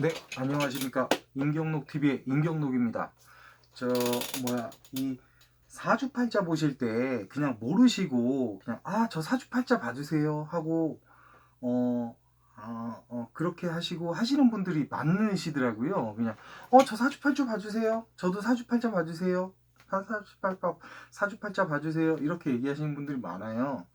네, 안녕하십니까. 임경록 TV의 임경록입니다. 저 뭐야 이 사주팔자 보실 때 그냥 모르시고 그냥 아 저 사주팔자 봐주세요 하고 어, 아, 어 그렇게 하시고 하시는 분들이 많으시더라고요. 그냥 어 저 사주팔자 봐주세요. 저도 사주팔자 봐주세요. 사- 사주팔자 사주팔자 봐주세요. 이렇게 얘기하시는 분들이 많아요.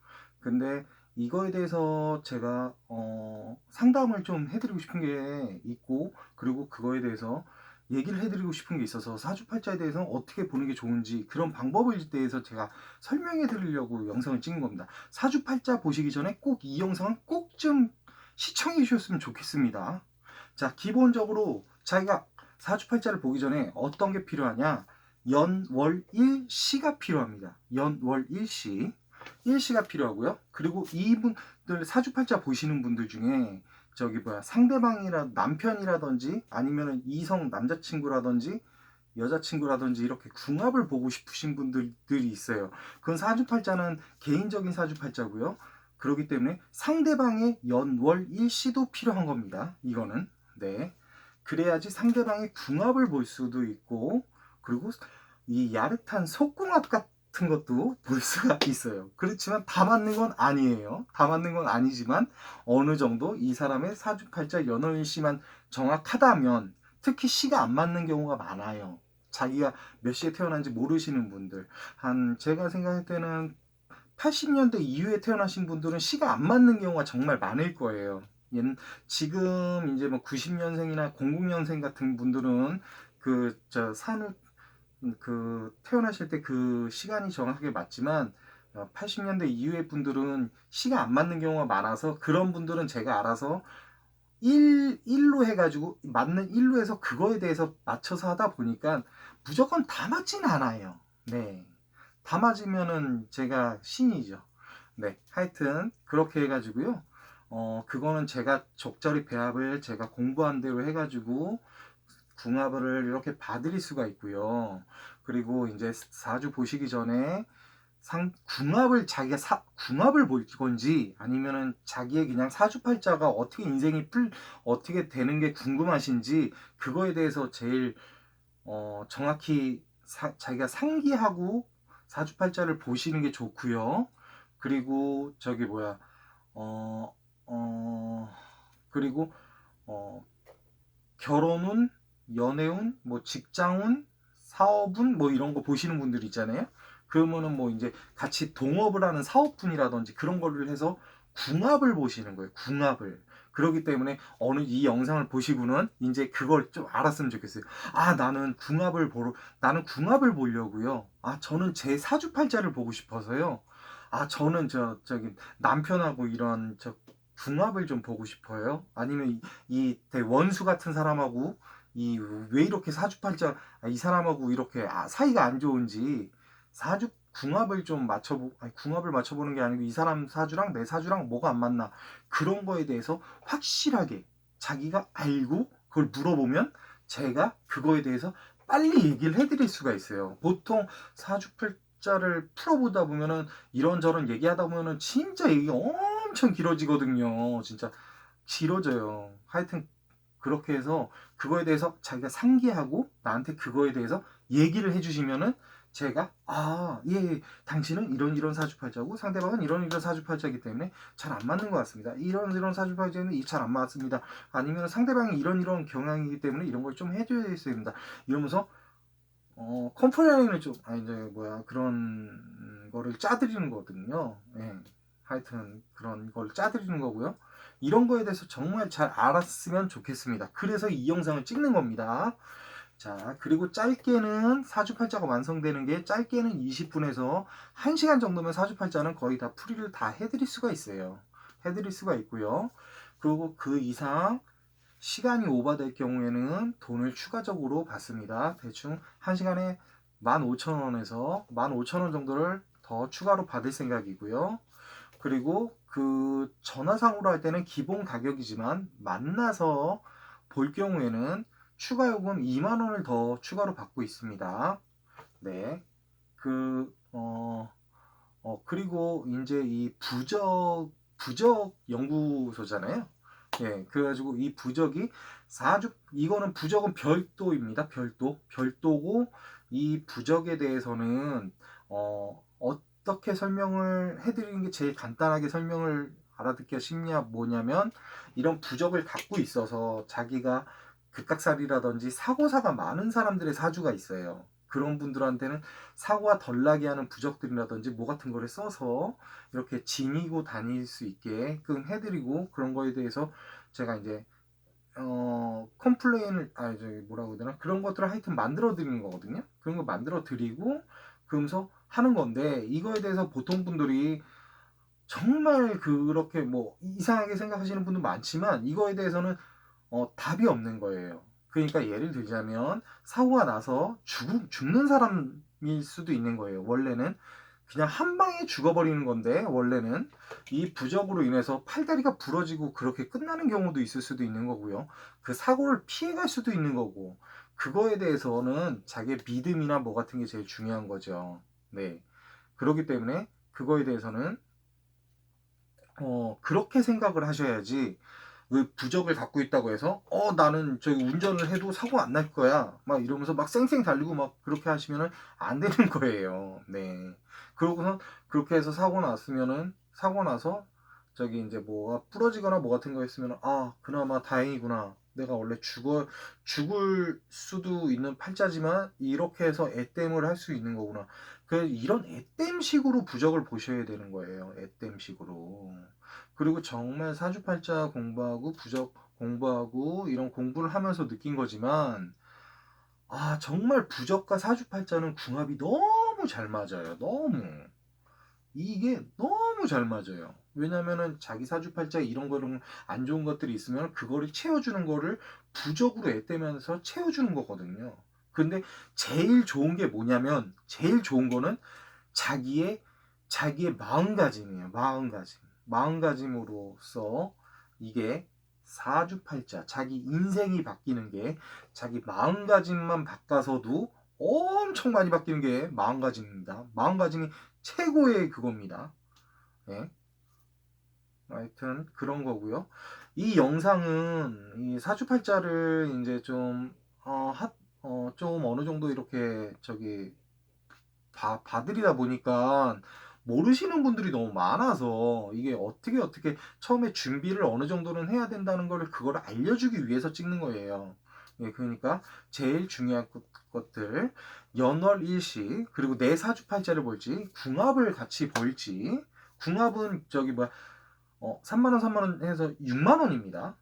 근데 이거에 대해서 제가 어, 상담을 좀 해드리고 싶은 게 있고 그리고 그거에 대해서 얘기를 해드리고 싶은 게 있어서 사주팔자에 대해서 어떻게 보는 게 좋은지 그런 방법에 대해서 제가 설명해 드리려고 영상을 찍은 겁니다. 사주팔자 보시기 전에 꼭 이 영상은 꼭 좀 시청해 주셨으면 좋겠습니다. 자, 기본적으로 자기가 사주팔자를 보기 전에 어떤 게 필요하냐? 연, 월, 일, 시가 필요합니다. 연, 월, 일, 시. 일시가 필요하고요. 그리고 이분들 사주팔자 보시는 분들 중에 저기 뭐야 상대방이라 남편이라든지 아니면 이성 남자친구라든지 여자친구라든지 이렇게 궁합을 보고 싶으신 분들이 있어요. 그건 사주팔자는 개인적인 사주팔자고요. 그렇기 때문에 상대방의 연월 일시도 필요한 겁니다. 이거는 네 그래야지 상대방의 궁합을 볼 수도 있고 그리고 이 야릇한 속궁합 같은 것도 볼 수가 있어요. 그렇지만 다 맞는 건 아니에요. 다 맞는 건 아니지만 어느 정도 이 사람의 사주팔자 연월일시만 정확하다면 특히 시가 안 맞는 경우가 많아요. 자기가 몇 시에 태어난지 모르시는 분들 한 제가 생각할 때는 80년대 이후에 태어나신 분들은 시가 안 맞는 경우가 정말 많을 거예요. 지금 이제 뭐 90년생이나 00년생 같은 분들은 그 저 산후 그 태어나실 때 그 시간이 정확하게 맞지만 어, 80년대 이후의 분들은 시가 안 맞는 경우가 많아서 그런 분들은 제가 알아서 1, 1로 해가지고 맞는 1로 해서 그거에 대해서 맞춰서 하다 보니까 무조건 다 맞진 않아요. 네. 다 맞으면은 제가 신이죠. 네. 하여튼 그렇게 해가지고요. 어, 그거는 제가 적절히 배합을 제가 공부한 대로 해가지고 궁합을 이렇게 봐드릴 수가 있고요. 그리고 이제 사주 보시기 전에 상 궁합을 자기가 사, 궁합을 볼 건지 아니면은 자기의 그냥 사주팔자가 어떻게 인생이 풀 어떻게 되는 게 궁금하신지 그거에 대해서 제일 어, 정확히 사, 자기가 상기하고 사주팔자를 보시는 게 좋고요. 그리고 저기 뭐야 어, 어 그리고 어 결혼운, 연애운, 뭐 직장운, 사업운 뭐 이런 거 보시는 분들 있잖아요. 그러면은 뭐 이제 같이 동업을 하는 사업분이라든지 그런 거를 해서 궁합을 보시는 거예요. 궁합을. 그렇기 때문에 어느 이 영상을 보시고는 이제 그걸 좀 알았으면 좋겠어요. 아, 나는 궁합을 보러, 나는 궁합을 보려고요. 아, 저는 제 사주팔자를 보고 싶어서요. 아, 저는 저, 저기, 남편하고 이런, 저, 궁합을 좀 보고 싶어요. 아니면 이, 이 대- 원수 같은 사람하고 이 왜 이렇게 사주팔자 아, 이 사람하고 이렇게 아, 사이가 안 좋은지 사주 궁합을 좀 맞춰보 아니, 궁합을 맞춰보는 게 아니고 이 사람 사주랑 내 사주랑 뭐가 안 맞나 그런 거에 대해서 확실하게 자기가 알고 그걸 물어보면 제가 그거에 대해서 빨리 얘기를 해드릴 수가 있어요. 보통 사주팔자를 풀어보다 보면은 이런저런 얘기하다 보면은 진짜 얘기가 엄청 길어지거든요. 진짜 길어져요. 하여튼 그렇게 해서 그거에 대해서 자기가 상기하고 나한테 그거에 대해서 얘기를 해주시면은 제가 아, 예, 예, 당신은 이런 이런 사주팔자고 상대방은 이런 이런 사주팔자이기 때문에 잘 안 맞는 것 같습니다. 이런 이런 사주팔자는 잘 안 맞습니다. 아니면 상대방이 이런 이런 경향이기 때문에 이런 걸 좀 해줘야 됩니다. 이러면서 어, 컴플레인을 좀, 아, 이제, 뭐야, 그런 거를 짜드리는 거거든요. 예. 하여튼, 그런 걸 짜드리는 거고요. 이런 거에 대해서 정말 잘 알았으면 좋겠습니다. 그래서 이 영상을 찍는 겁니다. 자, 그리고 짧게는 사주팔자가 완성되는 게 짧게는 20분에서 1시간 정도면 사주팔자는 거의 다 풀이를 다 해드릴 수가 있어요. 해드릴 수가 있고요. 그리고 그 이상 시간이 오버될 경우에는 돈을 추가적으로 받습니다. 대충 1시간에 15,000원에서 15,000원 정도를 더 추가로 받을 생각이고요. 그리고 그 전화상으로 할 때는 기본 가격이지만 만나서 볼 경우에는 추가 요금 2만 원을 더 추가로 받고 있습니다. 네. 그, 어, 어, 그리고 이제 이 부적, 부적 연구소잖아요. 예, 그래가지고 이 부적이 사주 이거는 부적은 별도입니다. 별도 별도고 이 부적에 대해서는 어 어 떻게 설명을 해드리는 게 제일 간단하게 설명을 알아듣기가 쉽냐 뭐냐면 이런 부적을 갖고 있어서 자기가 극각살이라든지 사고사가 많은 사람들의 사주가 있어요. 그런 분들한테는 사고가 덜 나게 하는 부적들이라든지 뭐 같은 거를 써서 이렇게 지니고 다닐 수 있게끔 해드리고 그런 거에 대해서 제가 이제 어 컴플레인을 아 저기 뭐라고 해야 되나 그런 것들을 하여튼 만들어 드리는 거거든요. 그런 거 만들어 드리고 그러면서 하는 건데 이거에 대해서 보통 분들이 정말 그렇게 뭐 이상하게 생각하시는 분도 많지만 이거에 대해서는 어, 답이 없는 거예요. 그러니까 예를 들자면 사고가 나서 죽, 죽는 사람일 수도 있는 거예요. 원래는 그냥 한 방에 죽어버리는 건데 원래는 이 부적으로 인해서 팔다리가 부러지고 그렇게 끝나는 경우도 있을 수도 있는 거고요. 그 사고를 피해갈 수도 있는 거고 그거에 대해서는 자기의 믿음이나 뭐 같은 게 제일 중요한 거죠. 네. 그렇기 때문에 그거에 대해서는 어, 그렇게 생각을 하셔야지 그 부적을 갖고 있다고 해서 어 나는 저기 운전을 해도 사고 안 날 거야. 막 이러면서 막 쌩쌩 달리고 막 그렇게 하시면은 안 되는 거예요. 네. 그러고서 그렇게 해서 사고 났으면은 사고 나서 저기 이제 뭐가 부러지거나 뭐 같은 거 했으면 아 그나마 다행이구나. 내가 원래 죽어 죽을 수도 있는 팔자지만 이렇게 해서 애땜을 할 수 있는 거구나. 그 이런 애땜식으로 부적을 보셔야 되는 거예요 애땜식으로. 그리고 정말 사주팔자 공부하고 부적 공부하고 이런 공부를 하면서 느낀 거지만 아 정말 부적과 사주팔자는 궁합이 너무 잘 맞아요 너무. 이게 너무 잘 맞아요. 왜냐면은 자기 사주팔자 이런 거는 안 좋은 것들이 있으면 그거를 채워주는 거를 부적으로 애떼면서 채워주는 거거든요 근데 제일 좋은 게 뭐냐면 제일 좋은 거는 자기의 자기의 마음가짐이에요 마음가짐 마음가짐으로써 이게 사주팔자 자기 인생이 바뀌는 게 자기 마음가짐만 바꿔서도 엄청 많이 바뀌는 게 마음가짐입니다. 마음가짐이 최고의 그겁니다. 네. 하여튼 그런 거고요. 이 영상은 이 사주팔자를 이제 좀 어, 하, 어, 좀 어느 정도 이렇게 저기 봐, 봐드리다 보니까 모르시는 분들이 너무 많아서 이게 어떻게 어떻게 처음에 준비를 어느 정도는 해야 된다는 걸 그걸 알려주기 위해서 찍는 거예요. 예, 그러니까 제일 중요한 것들 연월 일시 그리고 내 사주팔자를 볼지 궁합을 같이 볼지 궁합은 저기 뭐야 어, 3만 원 3만 원 해서 6만 원입니다.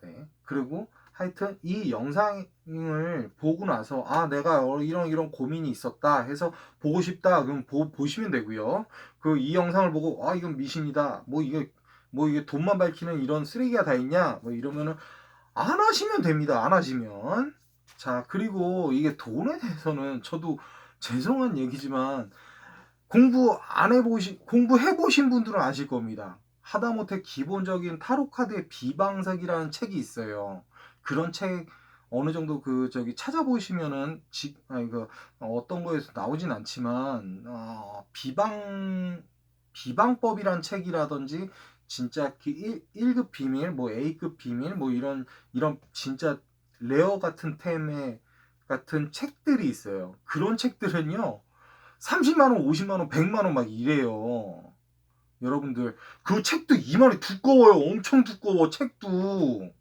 네. 그리고 하여튼 이 영상을 보고 나서 아 내가 어, 이런 이런 고민이 있었다 해서 보고 싶다 그럼 보, 보시면 되고요. 그 이 영상을 보고 아 이건 미신이다. 뭐 이게 뭐 이게 돈만 밝히는 이런 쓰레기가 다 있냐? 뭐 이러면은 안 하시면 됩니다. 안 하시면. 자 그리고 이게 돈에 대해서는 저도 죄송한 얘기지만 공부 안 해보신 공부해 보신 분들은 아실 겁니다. 하다못해 기본적인 타로 카드의 비방색이라는 책이 있어요 그런 책 어느 정도 그 저기 찾아보시면은 지, 아니 그 어떤 거에서 나오진 않지만 어, 비방 비방법이란 책이라든지 진짜 그 1, 1급 비밀 뭐 A급 비밀 뭐 이런 이런 진짜 레어 같은 템의 같은 책들이 있어요. 그런 책들은요. 30만 원, 50만 원, 100만 원 막 이래요. 여러분들 그 책도 이만이 두꺼워요. 엄청 두꺼워 책도.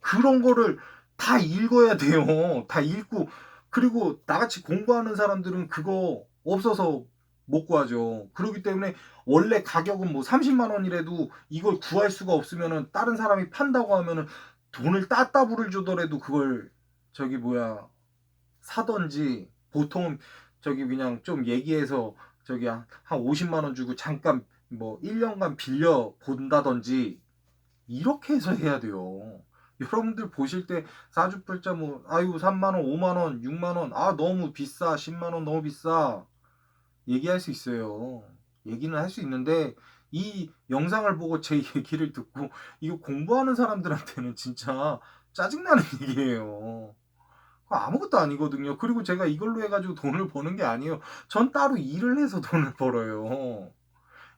그런 거를 다 읽어야 돼요. 다 읽고 그리고 나같이 공부하는 사람들은 그거 없어서 못 구하죠. 그렇기 때문에 원래 가격은 뭐 30만 원이라도 이걸 구할 수가 없으면은 다른 사람이 판다고 하면은 돈을 따따부를 주더라도 그걸 저기 뭐야 사던지 보통 저기 그냥 좀 얘기해서 저기 한 50만 원 주고 잠깐 뭐 1년간 빌려 본다던지 이렇게 해서 해야 돼요. 여러분들 보실 때 사주팔자 뭐 아유 3만 원 5만 원 6만 원 아 너무 비싸 10만 원 너무 비싸. 얘기할 수 있어요. 얘기는 할 수 있는데 이 영상을 보고 제 얘기를 듣고 이거 공부하는 사람들한테는 진짜 짜증나는 얘기예요. 아무것도 아니거든요. 그리고 제가 이걸로 해가지고 돈을 버는 게 아니에요. 전 따로 일을 해서 돈을 벌어요.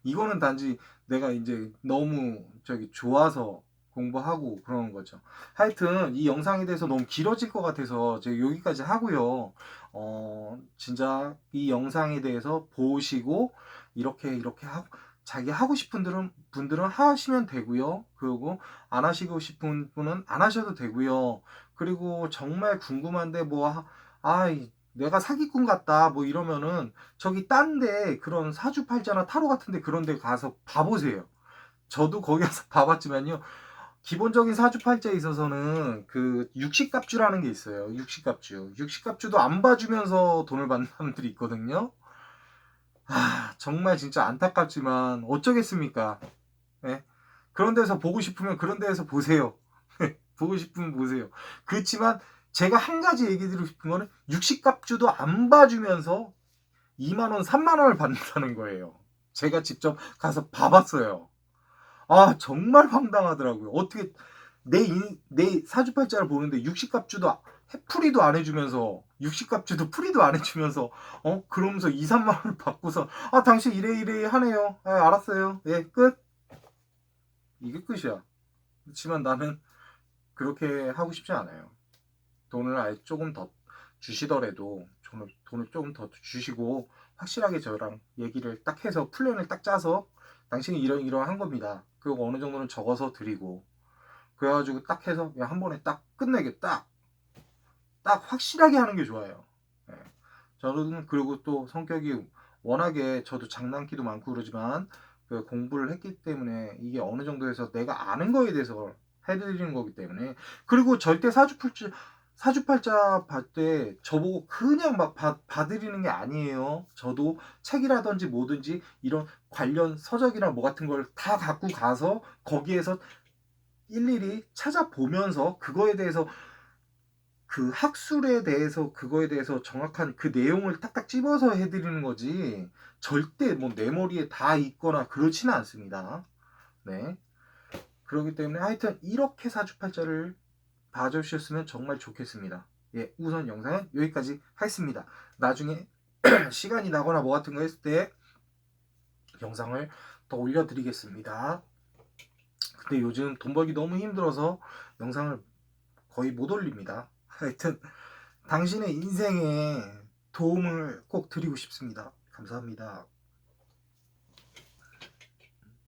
이거는 단지 내가 이제 너무 저기 좋아서 공부하고 그러는 거죠. 하여튼 이 영상에 대해서 너무 길어질 것 같아서 제가 여기까지 하고요. 어, 진짜 이 영상에 대해서 보시고 이렇게 이렇게 하고 자기 하고 싶은 분들은 분들은 하시면 되고요. 그리고 안 하시고 싶은 분은 안 하셔도 되고요. 그리고 정말 궁금한데 뭐 하- 아, 이- 내가 사기꾼 같다 뭐 이러면은 저기 딴 데 그런 사주팔자나 타로 같은 데 그런 데 가서 봐 보세요. 저도 거기 가서 봐 봤지만요. 기본적인 사주팔자에 있어서는 그 육식갑주라는 게 있어요. 육식갑주. 육식갑주도 안 봐주면서 돈을 받는 사람들이 있거든요. 아, 정말 진짜 안타깝지만 어쩌겠습니까? 예? 그런 데서 보고 싶으면 그런 데에서 보세요. 보고 싶으면 보세요. 그렇지만 제가 한 가지 얘기 드리고 싶은 거는 육식갑주도 안 봐주면서 2만원, 3만원을 받는다는 거예요. 제가 직접 가서 봐봤어요. 아, 정말 황당하더라고요. 어떻게 내, 인- 내 사주팔자를 보는데 육식갑주도 풀이도 안 해주면서 육식갑주도 풀이도 안 해주면서 어 그러면서 2, 3만 원을 받고서 아 당신 이래 이래 하네요. 아, 알았어요. 예 끝. 이게 끝이야. 그렇지만 나는 그렇게 하고 싶지 않아요. 돈을 아예 조금 더 주시더라도 돈을, 돈을 조금 더 주시고 확실하게 저랑 얘기를 딱 해서 플랜을 딱 짜서 당신이 이런 이런 한 겁니다. 그리고 어느 정도는 적어서 드리고 그래가지고 딱 해서 한 번에 딱 끝내겠다. 딱 확실하게 하는 게 좋아요. 예. 저는 그리고 또 성격이 워낙에 저도 장난기도 많고 그러지만 그 공부를 했기 때문에 이게 어느 정도에서 내가 아는 거에 대해서 해드리는 거기 때문에 그리고 절대 사주팔자 사주팔자 받을 때 저보고 그냥 막 받, 받으리는 게 아니에요. 저도 책이라든지 뭐든지 이런 관련 서적이나 뭐 같은 걸 다 갖고 가서 거기에서 일일이 찾아보면서 그거에 대해서 그 학술에 대해서 그거에 대해서 정확한 그 내용을 딱딱 집어서 해드리는 거지 절대 뭐 내 머리에 다 있거나 그렇지는 않습니다. 네. 그렇기 때문에 하여튼 이렇게 사주팔자를 봐주셨으면 정말 좋겠습니다. 예, 우선 영상은 여기까지 하겠습니다. 나중에 시간이 나거나 뭐 같은 거 했을 때 영상을 더 올려드리겠습니다. 근데 요즘 돈 벌기 너무 힘들어서 영상을 거의 못 올립니다. 하여튼 당신의 인생에 도움을 꼭 드리고 싶습니다. 감사합니다.